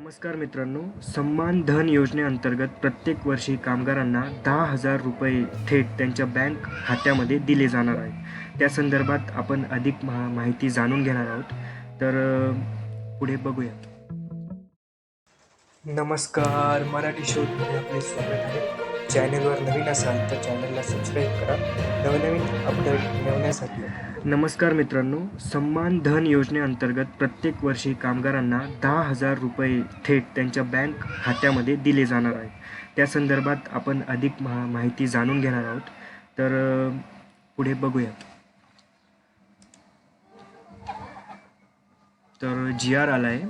नमस्कार मित्रांनो सन्मान धन योजनेअंतर्गत प्रत्येक वर्षी कामगारांना दहा हजार रुपये थेट त्यांच्या बँक खात्यामध्ये दिले जाणार आहे. त्या संदर्भात आपण अधिक मा माहिती जाणून घेणार आहोत. तर पुढे बघूया. नमस्कार मराठी शोधमध्ये आपले स्वागत आहे. चॅनलवर नवीन असाल तर चॅनलला सबस्क्राईब करा. नवनवीन अपडेट मिळवण्यासाठी. नमस्कार मित्रांनो सन्मान धन योजनेअंतर्गत प्रत्येक वर्षी कामगारांना दहा हजार रुपये थेट त्यांच्या बँक खात्यामध्ये दिले जाणार आहे. त्या संदर्भात आपण अधिक मा माहिती जाणून घेणार आहोत. तर पुढे बघूया. तर जी आर आला आहे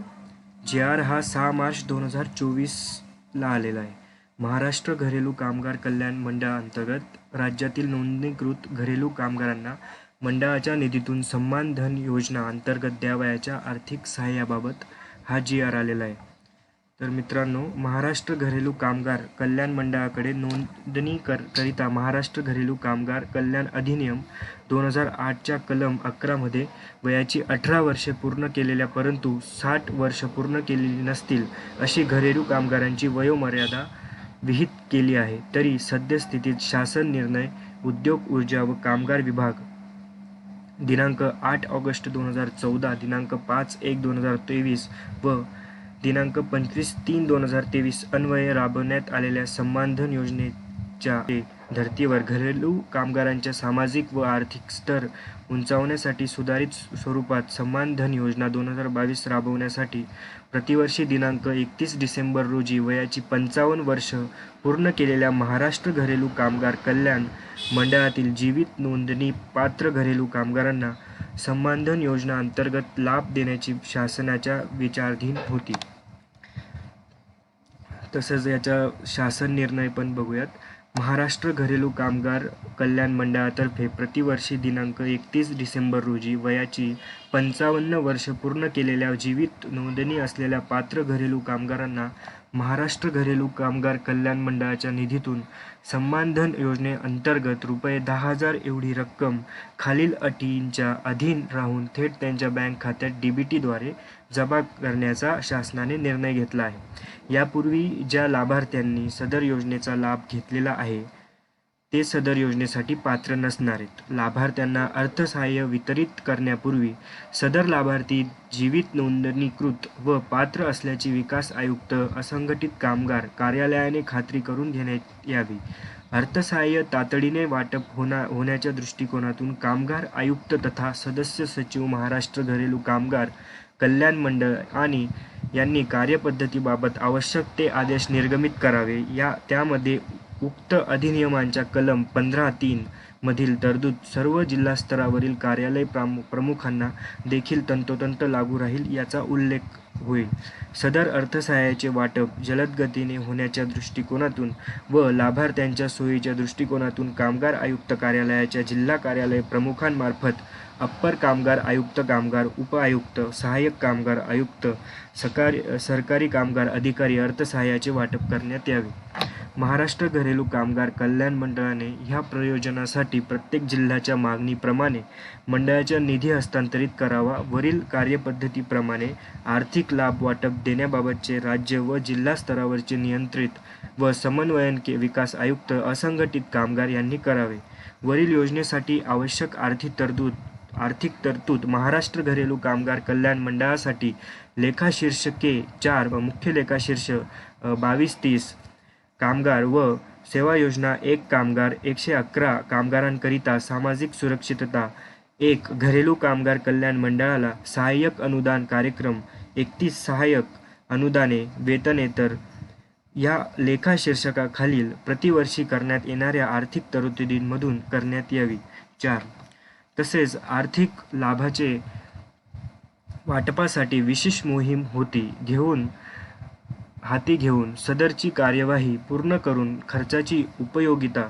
जी आर हा सहा मार्च दोन हजार चोवीसला आलेला आहे. महाराष्ट्र घरेलू कामगार कल्याण मंडळाअंतर्गत राज्यातील नोंदणीकृत घरेलू कामगारांना मंडळाच्या निधीतून सन्मान धन योजना अंतर्गत द्यावयाच्या आर्थिक सहाय्याबाबत हा जी आर आलेला आहे. तर मित्रांनो महाराष्ट्र घरेलू कामगार कल्याण मंडळाकडे नोंदणी कर करिता महाराष्ट्र घरेलू कामगार कल्याण अधिनियम दोन हजार आठच्या कलम अकरामध्ये वयाची अठरा वर्षे पूर्ण केलेल्या परंतु साठ वर्ष पूर्ण केलेली नसतील अशी घरेलू कामगारांची वयोमर्यादा विहित केली आहे. तरी सद्यस्थितीत शासन निर्णय उद्योग ऊर्जा व कामगार विभाग दिनांक आठ ऑगस्ट दोन हजार चौदा दिनांक पाच एक दोन हजार तेवीस व दिनांक पंचवीस तीन दोन हजार तेवीस अन्वये राबवण्यात आलेल्या संमानधन योजनेच्या धर्तीवर घरेलू कामगारांच्या सामाजिक व आर्थिक स्तर उंचावण्यासाठी सुधारित स्वरूपात सन्मान धन योजना दोन हजार बावीस राबवण्यासाठी प्रतिवर्षी दिनांक एकतीस डिसेंबर रोजी वयाची पंचावन्न वर्ष पूर्ण केलेल्या महाराष्ट्र घरेलू कामगार कल्याण मंडळातील जीवित नोंदणी पात्र घरेलू कामगारांना सन्मानधन योजना अंतर्गत लाभ देण्याची शासनाच्या विचारधीन होती. तसंच याचा शासन निर्णय पण बघूयात. महाराष्ट्र घरेलू कामगार कल्याण मंडळातर्फे प्रतिवर्षी दिनांक एकतीस डिसेंबर रोजी वयाची पंचावन्न वर्ष पूर्ण केलेल्या जीवित नोंदणी असलेल्या पात्र घरेलू कामगारांना महाराष्ट्र घरेलू कामगार कल्याण मंडळाच्या निधीतून सन्मानधन योजनेअंतर्गत रुपये दहा हजार एवढी रक्कम खालील अटींच्या अधीन राहून थेट त्यांच्या बँक खात्यात डी बी टीद्वारे जमा करण्याचा शासनाने निर्णय घेतला आहे. यापूर्वी ज्या लाभार्थ्यांनी सदर योजनेचा लाभ घेतलेला आहे ते सदर योजनेसाठी पात्र नसणार आहेत. लाभार्थ्यांना अर्थसहाय्य वितरित करण्यापूर्वी सदर लाभार्थी जीवित नोंदणीकृत व पात्र असल्याची विकास आयुक्त असंघटित कामगार कार्यालयाने खात्री करून घेण्यात यावी. अर्थसहाय्य तातडीने वाटप होना होण्याच्या दृष्टिकोनातून कामगार आयुक्त तथा सदस्य सचिव महाराष्ट्र घरेलू कामगार कल्याण मंडळ आणि यांनी कार्यपद्धतीबाबत आवश्यक ते आदेश निर्गमित करावे. या त्यामध्ये उक्त अधिनियमांच्या कलम पंधरा तीन मधील तरतूद सर्व जिल्हा स्तरावरील कार्यालय प्रामु प्रमुखांना देखील तंतोतंत लागू राहील याचा उल्लेख होईल. सदर अर्थसहाय्याचे वाटप जलद गतीने होण्याच्या दृष्टिकोनातून व लाभार्थ्यांच्या सोयीच्या दृष्टिकोनातून कामगार आयुक्त कार्यालयाच्या जिल्हा कार्यालय प्रमुखांमार्फत अप्पर कामगार आयुक्त कामगार उपआयुक्त सहाय्यक कामगार आयुक्त सकारी सरकारी कामगार अधिकारी अर्थसहाय्याचे वाटप करण्यात यावे. महाराष्ट्र घरेलू कामगार कल्याण मंडळाने ह्या प्रयोजनासाठी प्रत्येक जिल्ह्याच्या मागणीप्रमाणे मंडळाच्या निधी हस्तांतरित करावा. वरील कार्यपद्धतीप्रमाणे आर्थिक लाभ वाटप देण्याबाबतचे राज्य व जिल्हा स्तरावरचे नियंत्रित व समन्वयन के विकास आयुक्त असंघटित कामगार यांनी करावे. वरील योजनेसाठी आवश्यक आर्थिक तरतूद आर्थिक तरतूद महाराष्ट्र घरेलू कामगार कल्याण मंडळासाठी लेखाशीर्ष के चार व मुख्य लेखाशीर्ष बावीस तीस कामगार व सेवा योजना एक कामगार एकशे अकरा कामगारांकरिता सामाजिक सुरक्षितता एक घरेलू कामगार कल्याण मंडळाला सहाय्यक अनुदान कार्यक्रम एकतीस सहाय्यक अनुदाने वेतनेतर या लेखा शीर्षकाखालील प्रतिवर्षी करण्यात येणाऱ्या आर्थिक तरतुदींमधून करण्यात यावी. चार. तसेच आर्थिक लाभाचे वाटपासाठी विशेष मोहीम होती. घेऊन हाती घेऊन सदरची कार्यवाही पूर्ण करून खर्चाची उपयोगिता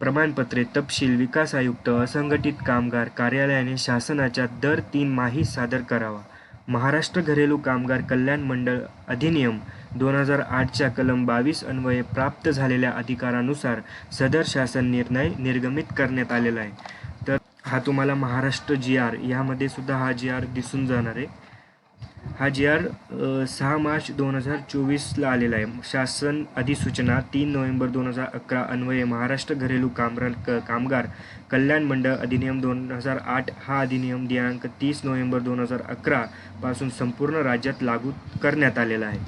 प्रमाणपत्रे तपशील विकास आयुक्त असंघटित कामगार कार्यालयाने शासनाच्या दर तीन माही सादर करावा. महाराष्ट्र घरेलू कामगार कल्याण मंडळ अधिनियम दोन हजार आठच्या कलम बावीस अन्वये प्राप्त झालेल्या अधिकारानुसार सदर शासन निर्णय निर्गमित करण्यात आलेला आहे. तर हा तुम्हाला महाराष्ट्र जी आर यामध्ये सुद्धा हा जी आर दिसून जाणार आहे. हा जी आर सहा मार्च दोन हजार चोवीसला आलेला आहे. शासन अधिसूचना तीन नोव्हेंबर दोन हजार अकरा अन्वये महाराष्ट्र घरेलू कामगार क कामगार कल्याण मंडळ अधिनियम दोन हजार आठ हा अधिनियम दिनांक तीस नोव्हेंबर दोन हजार अकरापासून संपूर्ण राज्यात लागू करण्यात आलेला आहे.